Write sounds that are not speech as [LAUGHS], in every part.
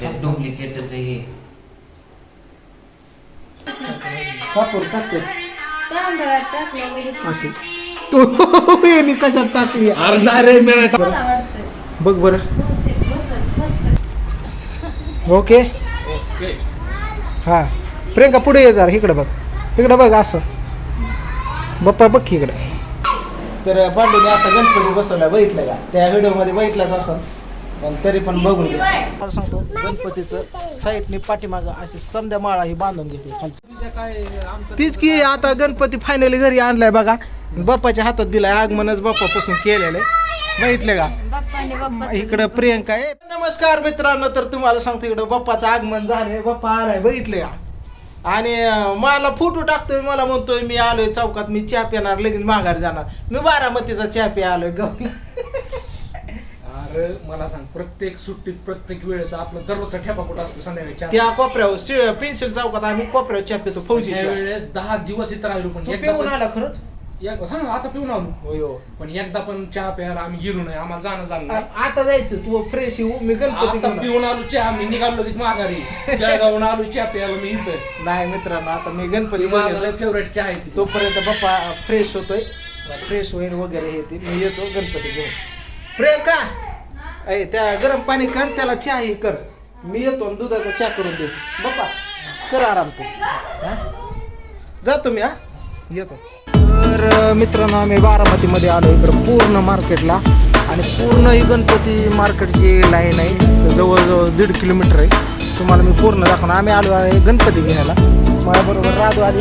हे डुप्लिकेटच आहे हे कापूर टाकते. तांदळात टाकलं लगेच असे. तो यांनी कशात टाकली. अरे नाही रे मी नाही मला वाटतं बघ बरं. बहुतेक ओके. ओके. हा. प्रियंका पुढे ये जरा इकडे बघ. इकडे बघ असं. बाप्पा बघ की इकडे. तर पांडूने असा गणपती बसवला बघितलं का? त्या व्हिडिओमध्ये बघितलाच असं. पण तरी पण बघून घे मला सांगतो गणपतीचं साईडने पाठीमागं अशी समद्या माळा ही बांधून घेते तीच की आता गणपती फायनली घरी आणलाय बघा. बाप्पाच्या हातात दिलाय आगमनच बाप्पापासून केलेलं आहे बघितलं का? बाप्पाने बाप्पा इकडं प्रियंका आहे. नमस्कार मित्रांनो तर तुम्हाला सांगतो इकडं बाप्पाचं आगमन झालंय. बाप्पा आलाय बघितले का? आणि मला फोटो टाकतोय मला म्हणतोय मी आलोय चौकात मी चहा पिणार लगेच माघारी जाणार. मी बारामतीचा चहा पी आलोय गवला मला सांग. प्रत्येक सुट्टीत प्रत्येक वेळेस आपला दररोजचा ठेपा कुठं असतो संध्याकाळी त्या कोपऱ्यावर पेन्सिल चौकात आम्ही कोपऱ्यावर चहा पितो फौजी वेळेस दहा दिवस इथं राहिलो पण एकदा पिऊन पण आला खरंच? एक- हा आता पिऊन आलो. होय हो. पण एकदा पण चहा प्यायला आम्ही गेलो नाही आम्हाला जाणं झालं नाही. आ- आता जायचं तू फ्रेश येऊ मी गणपती आता घेऊन आलो. पिऊन आलो चहा मी निघालो लगेच माघारी. जळगावून आलो चहा प्यायला मी इथं. नाही मित्रांनो आता मी गणपती माझा फेवरेट चहा आहे तिथं. तोपर्यंत बाप्पा फ्रेश होतोय. फ्रेश होईल वगैरे हे ते मी येतो गणपती घेऊन. प्रियंका! अय त्या गरम पाणी कर त्याला चहा ही कर. मी येतो आणि दुधाचा चहा करून देतो. बाप्पा कर आराम तू. हा? जातो मी हा? येतो. तर मित्रांनो आम्ही बारामतीमध्ये आलो इकडं पूर्ण मार्केटला. आणि पूर्ण ही गणपती मार्केटची लाईन आहे. तर जवळजवळ दीड किलोमीटर आहे. तुम्हाला मी पूर्ण दाखवणार. आम्ही आलो आहे गणपती घ्यायला माझ्याबरोबर राजू आली.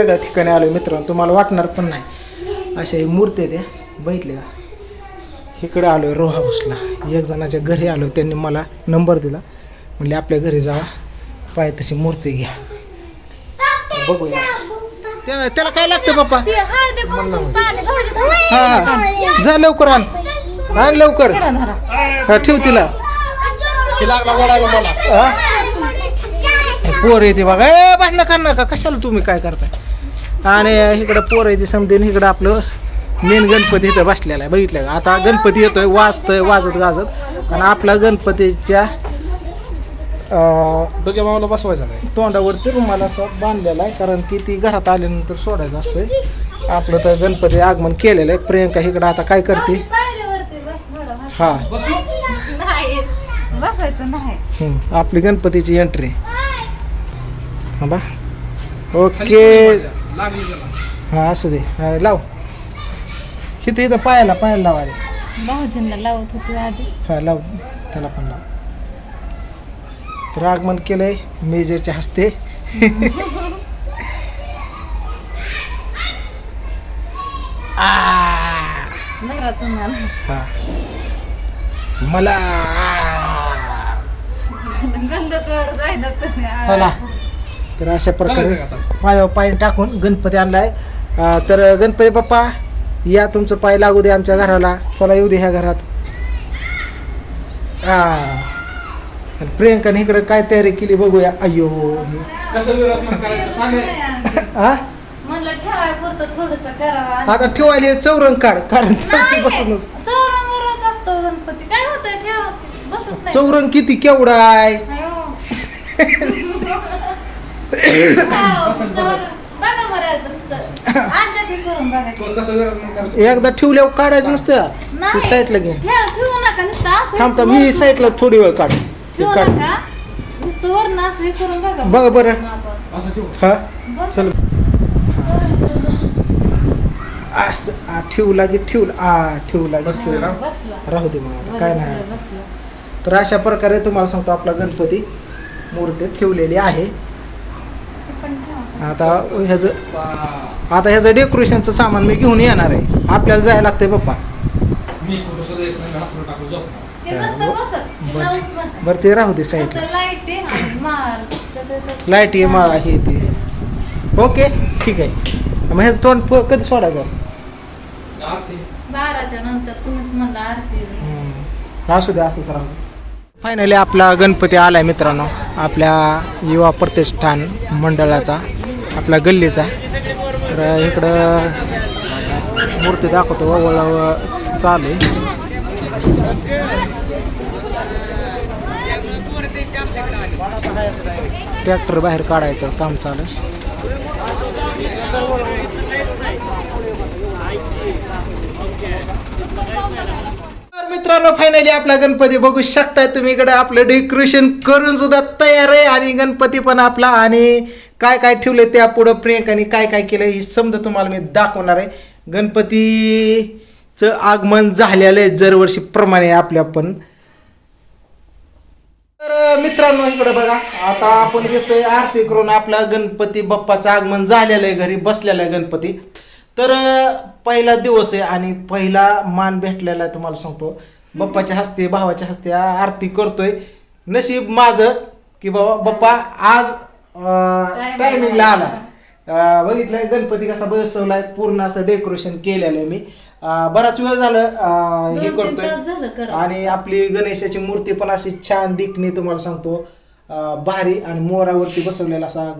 वेगळ्या ठिकाणी आलो मित्रांनो तुम्हाला वाटणार पण नाही. अशा ही मूर्ती आहे त्या बघितले का? इकडे आलो आहे रो हाऊसला एक जणाच्या घरी आलो त्यांनी मला नंबर दिला. म्हणले आपल्या घरी जावा पाय तशी मूर्ती घ्या. तर बघूया. त्याला त्याला काय लागतं बाप्पा? ते हा हा. जा लवकर आण. आण लवकर. हा ठेव तिला. ते हा? पोर येते बघा. ए भांडणं नका कशाला तुम्ही काय करताय? आणि इकडं पोर येते समजेन इकडं आपलं मेन गणपती इथं बसलेला आहे. बघितलं का? आता गणपती येतोय वाजतोय वाजत गाजत. आणि आपला गणपतीच्या अं, डोक्या मामाला बसवायचा काय तोंडावरती रुमाला असं बांधलेला आहे कारण की ती घरात आल्यानंतर सोडायचं असतंय. आपलं तर गणपती आगमन केलेलं आहे. प्रियंका इकडं आता काय करते. हा. बसू? नाही. बसायचं नाही. हम्म, आपली गणपतीची एंट्री हा बा ओके लागली हा असू दे. हा, लाव. किती इथं पायाला पायाला लावा रे भाऊजींना लावत होती आधी. हा लाव. त्याला पण लाव. तर आगमन केलंय मेजरच्या हस्ते. [LAUGHS] हा. मला. [LAUGHS] गंधच वर जायला तुम्ही. चला. तर अशा प्रकारे? पायावर पाय टाकून गणपती आणलाय. तर गणपती बाप्पा या तुमचं पाय लागू दे आमच्या घराला. चला येऊ दे ह्या घरात. प्रियंकाने इकडे काय तयारी केली बघूया. सांग हा म्हणलं ठेवाय पुरतं थोडस करावं. आता ठेवायला हे चौरंग काढ. कारण त्याची बसून चौरंगरच असतो गणपती. काय होतं ठेवा. बसत नाही. चौरंग किती केवढा आहे. अयो. हो, [LAUGHS] बघा बरं नुसतं. करून बघा तो. एकदा ठेवल्यावर काढायचं नसतं नाही. साईडला घे ठेव ठेवू नका नुसतं असं थांब थांब ही साईडला थोडी वेळ काढ हे ठेवू काढ नका नुसतं वरनं असं हे करून बघा बघा बरं. हा बघ. चल असं आ, ठेवू लागे ठेवू आ ठेवू लागे बसलोय ना? बसला. राहू दे मग आता काय नाही बसला. तर अशा प्रकारे तुम्हाला सांगतो आपला गणपती मूर्ती ठेवलेली आहे हे. आता ह्याचं आता ह्याचं डेकोरेशनचं सामान मी घेऊन येणार आहे. आपल्याला जायला लागतंय पप्पा. बरं. ते राहू दे साईडला. लाइट आहे माळ. हे ते. ओके ठीक आहे. मग ह्याचं तोंड प- कधी सोडायचं असं? आरती. बाराच्या नंतर तुम्हीच म्हणला आरती. हम्म. असू दे असंच राहू फायनली आपला गणपती आलाय मित्रांनो. आपल्या युवा प्रतिष्ठान मंडळाचा. आपल्या गल्लीचा. तर इकडं मूर्ती दाखवतो वळ चालू आहे. ट्रॅक्टर बाहेर काढायचं काम चालू आहे तर मित्रांनो फायनली आपला गणपती बघू शकताय तुम्ही इकडे. आपलं डेकोरेशन करून सुद्धा तयार आहे आणि गणपती पण आपला आणि काय काय ठेवले त्या पुढं प्रियंकाने काय काय केलं हे समजा तुम्हाला मी दाखवणार आहे. गणपतीचं आगमन झालेलं आहे दरवर्षीप्रमाणे आपल्या पण. तर मित्रांनो इकडे बघा. आता आपण येतोय आरती करून आपला गणपती बाप्पाचं आगमन झालेलं आहे. घरी बसलेला आहे गणपती. तर पहिला दिवस आहे आणि पहिला मान भेटलेला आहे तुम्हाला सांगतो. बाप्पाच्या हस्ते भावाच्या हस्ते आरती करतोय. नशीब माझं की बाबा बाप्पा आज टायमिंगला आला. बघितलंय गणपती कसा बसवलाय पूर्ण असं डेकोरेशन केलेलं आहे मी. बराच वेळ झालं हे करतोय. आणि आपली गणेशाची मूर्ती पण अशी छान दिखणे तुम्हाला सांगतो. भारी आणि मोरावरती बसवलेला असा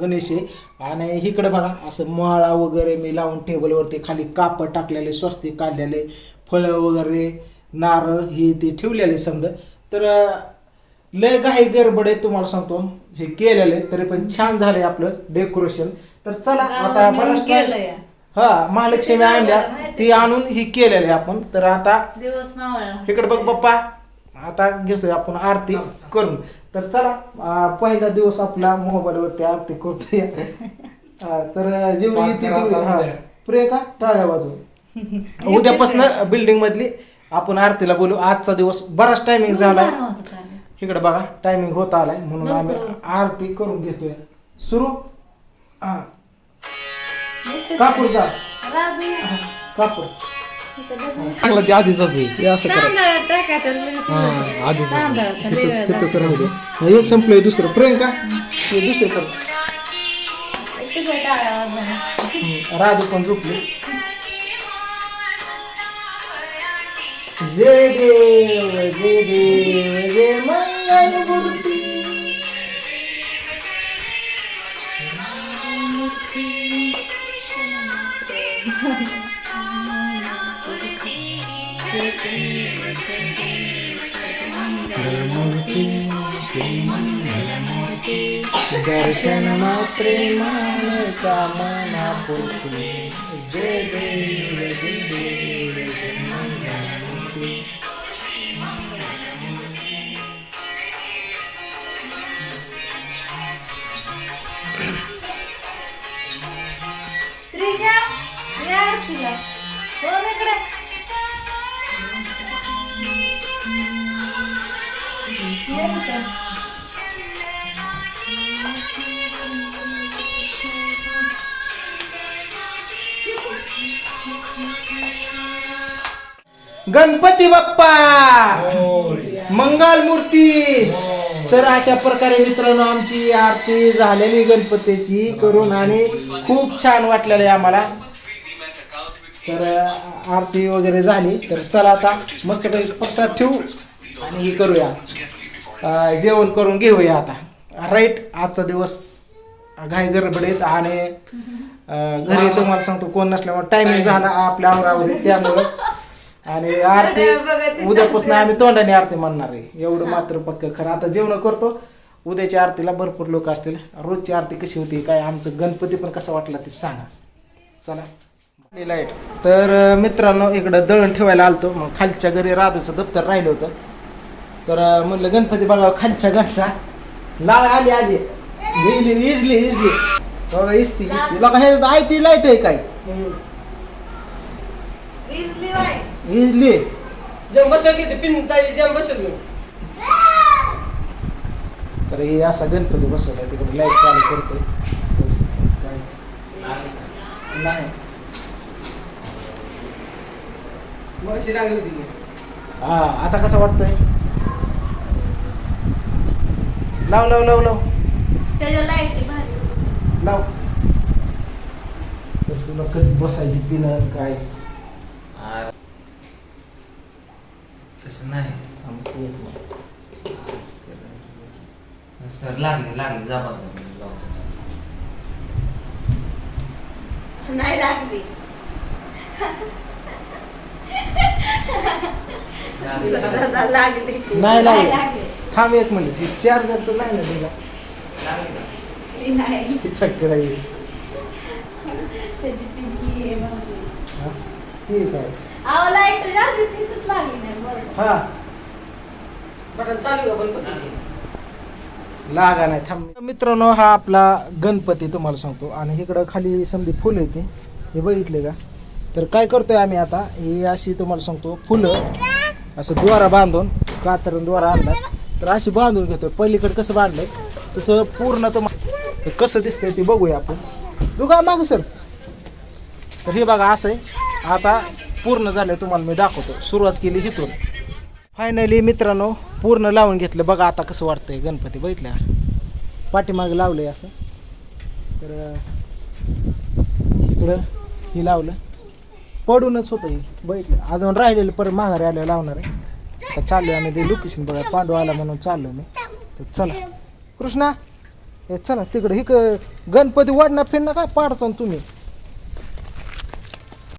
गणेश आहे. आणि इकडे बघा असं माळा वगैरे मी लावून टेबलवरती खाली कापड टाकलेले स्वस्तिक काढलेले फळं वगैरे नारळ हे ते ठेवलेले समजा. तर लय घाई गडबड आहे तुम्हाला सांगतो. हे केलेलं आहे तरी पण छान झालंय आपलं डेकोरेशन. तर चला आता हा महालक्ष्मी आणल्या ती आणून ही केलेली आहे आपण. तर आता इकडे बघ बाप्पा आता घेतोय आपण आरती करून. तर चला पहिला दिवस आपला मोबाईलवरती आरती करतोय. तर जेवढी येते तेवढी हा. प्रियंका टाळ्या वाजव. [LAUGHS] उद्यापासून बिल्डिंग मधली आपण आरतीला बोलू. आजचा दिवस बराच टायमिंग चालेल. इकडे बघा टायमिंग होत आलाय. म्हणून आम्ही. आरती करून घेतोय. सुरू? हा. एकटं कापूर. जा. चांगला ते आधीच आहे. हे असं करा. तांदळात टाकायचं लगेच होतं. आधीच तांदळात लय वेळ तिथंच लागतो. राहू दे. हा, एक संपलंय दुसरं. प्रियंका हे दुसरं कर. तुझ्या टाळ्या पण झोपली. जय देव जय देव जय मंगल मूर्ती दर्शन मात्रे मान कामना पूर्ती जय देव गणपती बाप्पा! मंगल मूर्ती! तर अशा प्रकारे मित्रांनो आमची आरती झालेली गणपतीची करून आणि खूप छान वाटलेलं आहे आम्हाला. तर आरती वगैरे झाली. तर चला आता मस्त काही पक्षात ठेवू आणि हे करूया. जेवण करून घेऊया आता. राईट आजचा दिवस घाई गडबडीत आणि घरी तुम्हाला सांगतो कोण नसल्यामुळे टायमिंग झाला आपल्या आवरावरी. त्यामुळं आणि आरती उद्यापासून आम्ही तोंडाने आरती म्हणणार आहे. एवढं मात्र पक्क खरं. आता जेवण करतो. उद्याच्या आरतीला भरपूर लोक असतील. रोजची आरती कशी होती काय आमचं गणपती पण कसा वाटला ते सांगा. चला. लाइट तर मित्रांनो इकडं दळण ठेवायला आलतो. मग खालच्या घरी राधूचं दप्तर राहिलं होतं. तर म्हणलं गणपती बघा खालच्या घरचा. लाळ आली आली. गेली इजली इजली. बघा इजती इजती. लोक हे आहे ती लाइट आहे काय? इजली जम बसव की ते पिन ताई जम तर हे असा गणपती बसवलाय तिकडे लाइट चालू करतोय. काय? नाही. मग अशी लागली होती की. हा आता कसं वाटतंय? लाव लाव लाव लाव. त्याच्या लाइट भारी. दिसतात. लाव. तर तुला कधी बसायची पिन काय आ- तसं नाही. सर लागली लागली जा बघ नाही लागली. लागली. नाही लागली. थांब एक मिनिट हे चार्जर तर नाही ना तुला नाही. चक्कर आहे. त्याची पिंकी. हा? आहे अहो लाइट झाली तिथंच लागली नाही बरं. हा. बटन चालू बंद? लागा नाही थांब. मित्रांनो हा आपला गणपती तुम्हाला सांगतो. आणि इकडं खाली समधी फुलं येते. हे बघितले का? तर काय करतोय आम्ही आता? ही अशी तुम्हाला सांगतो फुलं. असं द्वारा बांधून कातरून द्वारा आणला तर अशी बांधून घेतोय. पलीकडे कसं बांधलंय? तसं पूर्ण तुम्हाला कसं दिसतंय ते बघूया आपण. बघा माग सर. तर हे बघा असं आहे. आता पूर्ण झालं तुम्हाला मी दाखवतो. सुरुवात केली इथून. फायनली मित्रांनो पूर्ण लावून घेतलं. बघा आता कसं वाटतंय गणपती बघितल्या पाठीमागे लावलं लावलंय असं. तर इकडं हे लावलं. पडूनच होतं हे. बघितलं? अजून राहिलेलं परत माघारी आल्या लावणार आहे. आता आहे आम्ही ते लोकेशन बघा. पांडू आला म्हणून चाललो मी. तर चला. कृष्णा हे चला तिकडं. हिक गणपती वाढणार फिरणं काय पाडतो तुम्ही.